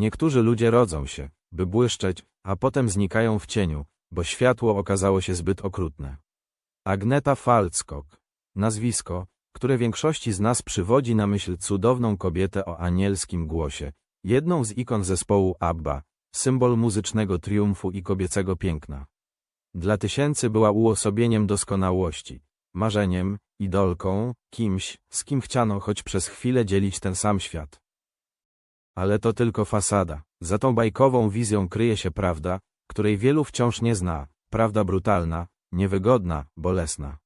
Niektórzy ludzie rodzą się, by błyszczeć, a potem znikają w cieniu, bo światło okazało się zbyt okrutne. Agneta Falckok. Nazwisko, które większości z nas przywodzi na myśl cudowną kobietę o anielskim głosie, jedną z ikon zespołu ABBA, symbol muzycznego triumfu i kobiecego piękna. Dla tysięcy była uosobieniem doskonałości, marzeniem, idolką, kimś, z kim chciano choć przez chwilę dzielić ten sam świat. Ale to tylko fasada. Za tą bajkową wizją kryje się prawda, której wielu wciąż nie zna, prawda brutalna, niewygodna, bolesna.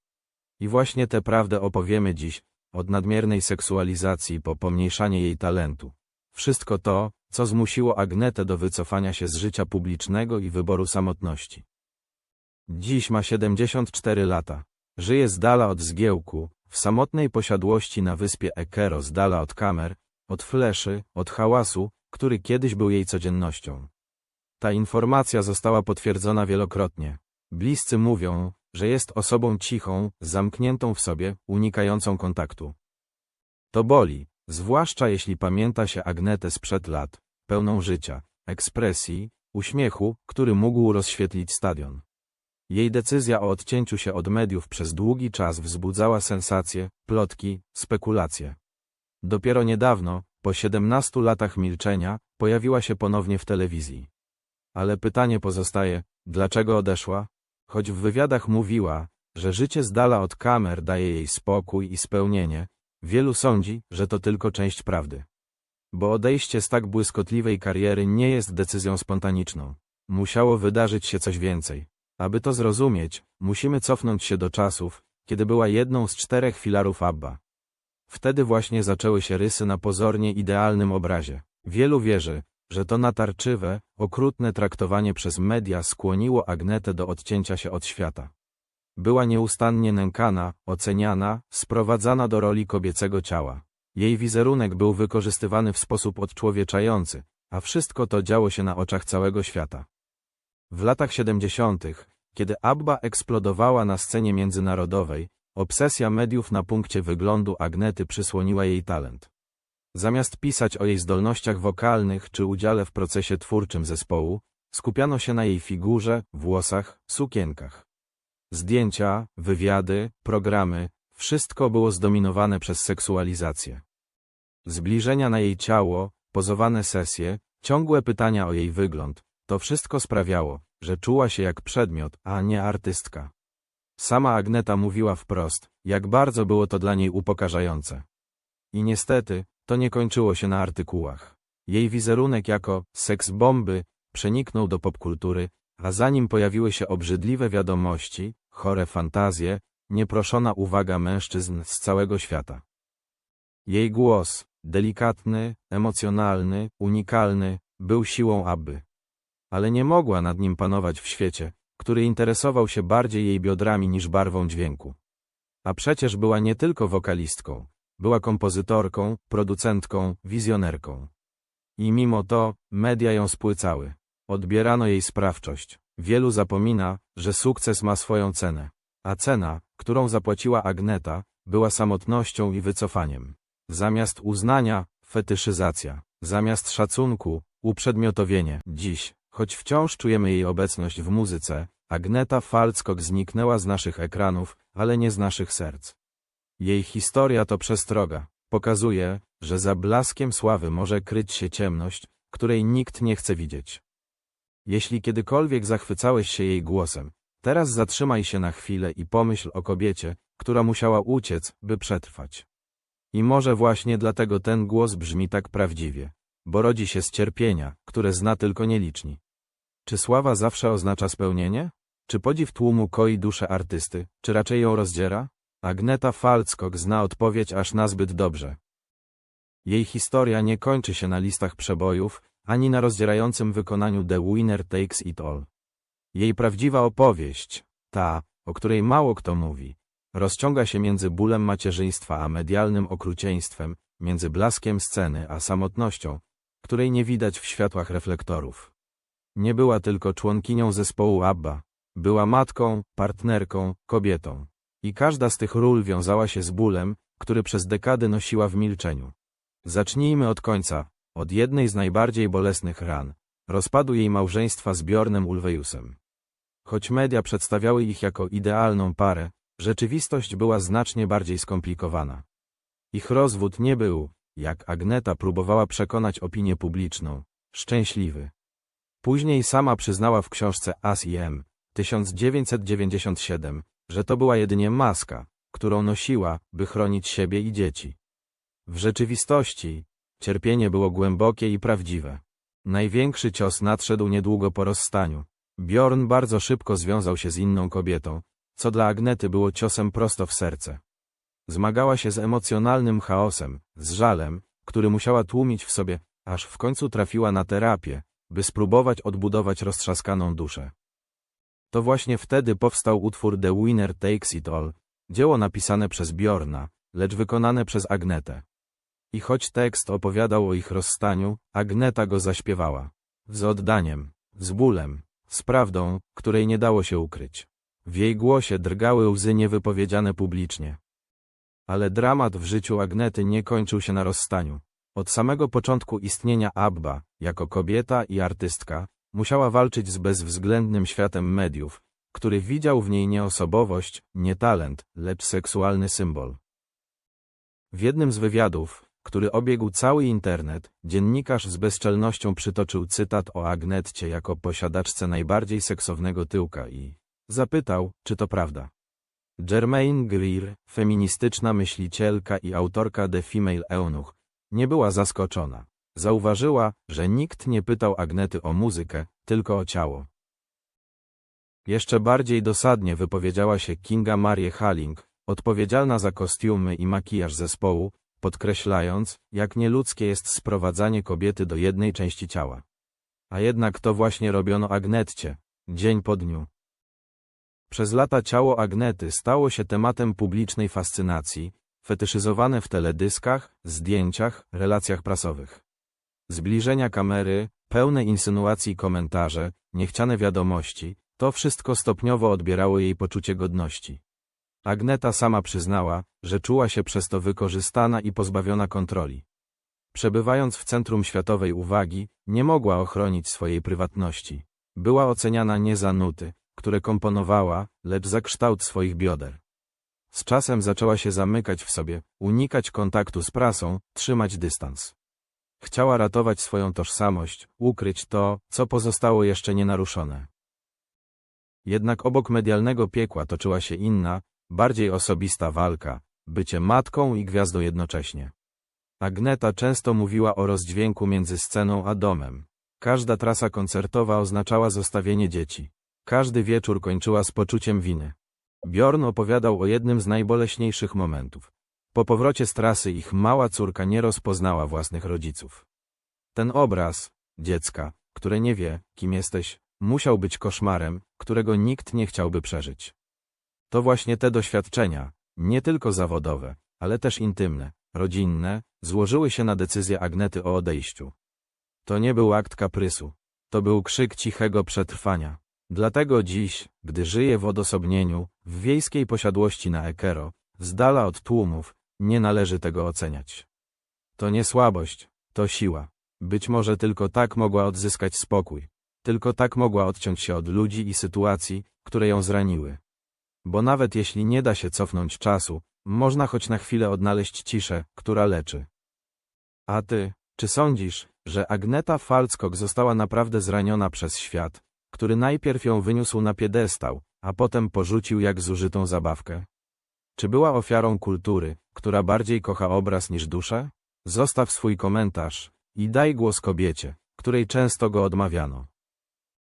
I właśnie tę prawdę opowiemy dziś, od nadmiernej seksualizacji po pomniejszanie jej talentu. Wszystko to, co zmusiło Agnetę do wycofania się z życia publicznego i wyboru samotności. Dziś ma 74 lata. Żyje z dala od zgiełku, w samotnej posiadłości na wyspie Ekero z dala od kamer, od fleszy, od hałasu, który kiedyś był jej codziennością. Ta informacja została potwierdzona wielokrotnie. Bliscy mówią, że jest osobą cichą, zamkniętą w sobie, unikającą kontaktu. To boli, zwłaszcza jeśli pamięta się Agnetę sprzed lat, pełną życia, ekspresji, uśmiechu, który mógł rozświetlić stadion. Jej decyzja o odcięciu się od mediów przez długi czas wzbudzała sensacje, plotki, spekulacje. Dopiero niedawno, po 17 latach milczenia, pojawiła się ponownie w telewizji. Ale pytanie pozostaje, dlaczego odeszła? Choć w wywiadach mówiła, że życie z dala od kamer daje jej spokój i spełnienie, wielu sądzi, że to tylko część prawdy. Bo odejście z tak błyskotliwej kariery nie jest decyzją spontaniczną. Musiało wydarzyć się coś więcej. Aby to zrozumieć, musimy cofnąć się do czasów, kiedy była jedną z czterech filarów Abba. Wtedy właśnie zaczęły się rysy na pozornie idealnym obrazie. Wielu wierzy, że to natarczywe, okrutne traktowanie przez media skłoniło Agnetę do odcięcia się od świata. Była nieustannie nękana, oceniana, sprowadzana do roli kobiecego ciała. Jej wizerunek był wykorzystywany w sposób odczłowieczający, a wszystko to działo się na oczach całego świata. W latach 70., kiedy ABBA eksplodowała na scenie międzynarodowej, obsesja mediów na punkcie wyglądu Agnety przysłoniła jej talent. Zamiast pisać o jej zdolnościach wokalnych czy udziale w procesie twórczym zespołu, skupiano się na jej figurze, włosach, sukienkach. Zdjęcia, wywiady, programy, wszystko było zdominowane przez seksualizację. Zbliżenia na jej ciało, pozowane sesje, ciągłe pytania o jej wygląd, to wszystko sprawiało, że czuła się jak przedmiot, a nie artystka. Sama Agneta mówiła wprost, jak bardzo było to dla niej upokarzające. I niestety, to nie kończyło się na artykułach. Jej wizerunek jako seks bomby przeniknął do popkultury, a zanim pojawiły się obrzydliwe wiadomości, chore fantazje, nieproszona uwaga mężczyzn z całego świata. Jej głos, delikatny, emocjonalny, unikalny, był siłą Abby. Ale nie mogła nad nim panować w świecie, który interesował się bardziej jej biodrami niż barwą dźwięku. A przecież była nie tylko wokalistką, była kompozytorką, producentką, wizjonerką. I mimo to, media ją spłycały. Odbierano jej sprawczość. Wielu zapomina, że sukces ma swoją cenę. A cena, którą zapłaciła Agneta, była samotnością i wycofaniem. Zamiast uznania, fetyszyzacja. Zamiast szacunku, uprzedmiotowienie. Dziś, choć wciąż czujemy jej obecność w muzyce, Agneta Falckok zniknęła z naszych ekranów, ale nie z naszych serc. Jej historia to przestroga. Pokazuje, że za blaskiem sławy może kryć się ciemność, której nikt nie chce widzieć. Jeśli kiedykolwiek zachwycałeś się jej głosem, teraz zatrzymaj się na chwilę i pomyśl o kobiecie, która musiała uciec, by przetrwać. I może właśnie dlatego ten głos brzmi tak prawdziwie, bo rodzi się z cierpienia, które zna tylko nieliczni. Czy sława zawsze oznacza spełnienie? Czy podziw tłumu koi duszę artysty, czy raczej ją rozdziera? Agneta Falckok zna odpowiedź aż nazbyt dobrze. Jej historia nie kończy się na listach przebojów, ani na rozdzierającym wykonaniu The Winner Takes It All. Jej prawdziwa opowieść, ta, o której mało kto mówi, rozciąga się między bólem macierzyństwa a medialnym okrucieństwem, między blaskiem sceny a samotnością, której nie widać w światłach reflektorów. Nie była tylko członkinią zespołu ABBA, była matką, partnerką, kobietą. I każda z tych ról wiązała się z bólem, który przez dekady nosiła w milczeniu. Zacznijmy od końca. od jednej z najbardziej bolesnych ran, rozpadu jej małżeństwa z Bjornem Ulvejusem. Choć media przedstawiały ich jako idealną parę, rzeczywistość była znacznie bardziej skomplikowana. Ich rozwód nie był, jak Agneta próbowała przekonać opinię publiczną, szczęśliwy. Później sama przyznała w książce As i M. 1997, że to była jedynie maska, którą nosiła, by chronić siebie i dzieci. W rzeczywistości, cierpienie było głębokie i prawdziwe. Największy cios nadszedł niedługo po rozstaniu. Bjorn bardzo szybko związał się z inną kobietą, co dla Agnety było ciosem prosto w serce. Zmagała się z emocjonalnym chaosem, z żalem, który musiała tłumić w sobie, aż w końcu trafiła na terapię, by spróbować odbudować roztrzaskaną duszę. To właśnie wtedy powstał utwór The Winner Takes It All, dzieło napisane przez Bjorna, lecz wykonane przez Agnetę. I choć tekst opowiadał o ich rozstaniu, Agneta go zaśpiewała. Z oddaniem, z bólem, z prawdą, której nie dało się ukryć. W jej głosie drgały łzy niewypowiedziane publicznie. Ale dramat w życiu Agnety nie kończył się na rozstaniu. Od samego początku istnienia Abba, jako kobieta i artystka, musiała walczyć z bezwzględnym światem mediów, który widział w niej nie osobowość, nie talent, lecz seksualny symbol. W jednym z wywiadów, który obiegł cały internet, dziennikarz z bezczelnością przytoczył cytat o Agnetcie jako posiadaczce najbardziej seksownego tyłka i zapytał, czy to prawda. Germaine Greer, feministyczna myślicielka i autorka The Female Eunuch, nie była zaskoczona. Zauważyła, że nikt nie pytał Agnety o muzykę, tylko o ciało. Jeszcze bardziej dosadnie wypowiedziała się Kinga Marie Halling, odpowiedzialna za kostiumy i makijaż zespołu, podkreślając, jak nieludzkie jest sprowadzanie kobiety do jednej części ciała. A jednak to właśnie robiono Agnetcie, dzień po dniu. Przez lata ciało Agnety stało się tematem publicznej fascynacji, fetyszyzowane w teledyskach, zdjęciach, relacjach prasowych. Zbliżenia kamery, pełne insynuacji komentarze, niechciane wiadomości, to wszystko stopniowo odbierało jej poczucie godności. Agneta sama przyznała, że czuła się przez to wykorzystana i pozbawiona kontroli. Przebywając w centrum światowej uwagi, nie mogła ochronić swojej prywatności. Była oceniana nie za nuty, które komponowała, lecz za kształt swoich bioder. Z czasem zaczęła się zamykać w sobie, unikać kontaktu z prasą, trzymać dystans. Chciała ratować swoją tożsamość, ukryć to, co pozostało jeszcze nienaruszone. Jednak obok medialnego piekła toczyła się inna, bardziej osobista walka, bycie matką i gwiazdą jednocześnie. Agneta często mówiła o rozdźwięku między sceną a domem. Każda trasa koncertowa oznaczała zostawienie dzieci. Każdy wieczór kończyła z poczuciem winy. Bjorn opowiadał o jednym z najboleśniejszych momentów. Po powrocie z trasy ich mała córka nie rozpoznała własnych rodziców. Ten obraz, dziecka, które nie wie, kim jesteś, musiał być koszmarem, którego nikt nie chciałby przeżyć. To właśnie te doświadczenia, nie tylko zawodowe, ale też intymne, rodzinne, złożyły się na decyzję Agnety o odejściu. To nie był akt kaprysu. To był krzyk cichego przetrwania. Dlatego dziś, gdy żyje w odosobnieniu, w wiejskiej posiadłości na Ekero, z dala od tłumów, nie należy tego oceniać. To nie słabość, to siła. Być może tylko tak mogła odzyskać spokój. Tylko tak mogła odciąć się od ludzi i sytuacji, które ją zraniły. Bo nawet jeśli nie da się cofnąć czasu, można choć na chwilę odnaleźć ciszę, która leczy. A ty, czy sądzisz, że Agneta Falckok została naprawdę zraniona przez świat, który najpierw ją wyniósł na piedestał, a potem porzucił jak zużytą zabawkę? Czy była ofiarą kultury, która bardziej kocha obraz niż duszę? Zostaw swój komentarz i daj głos kobiecie, której często go odmawiano.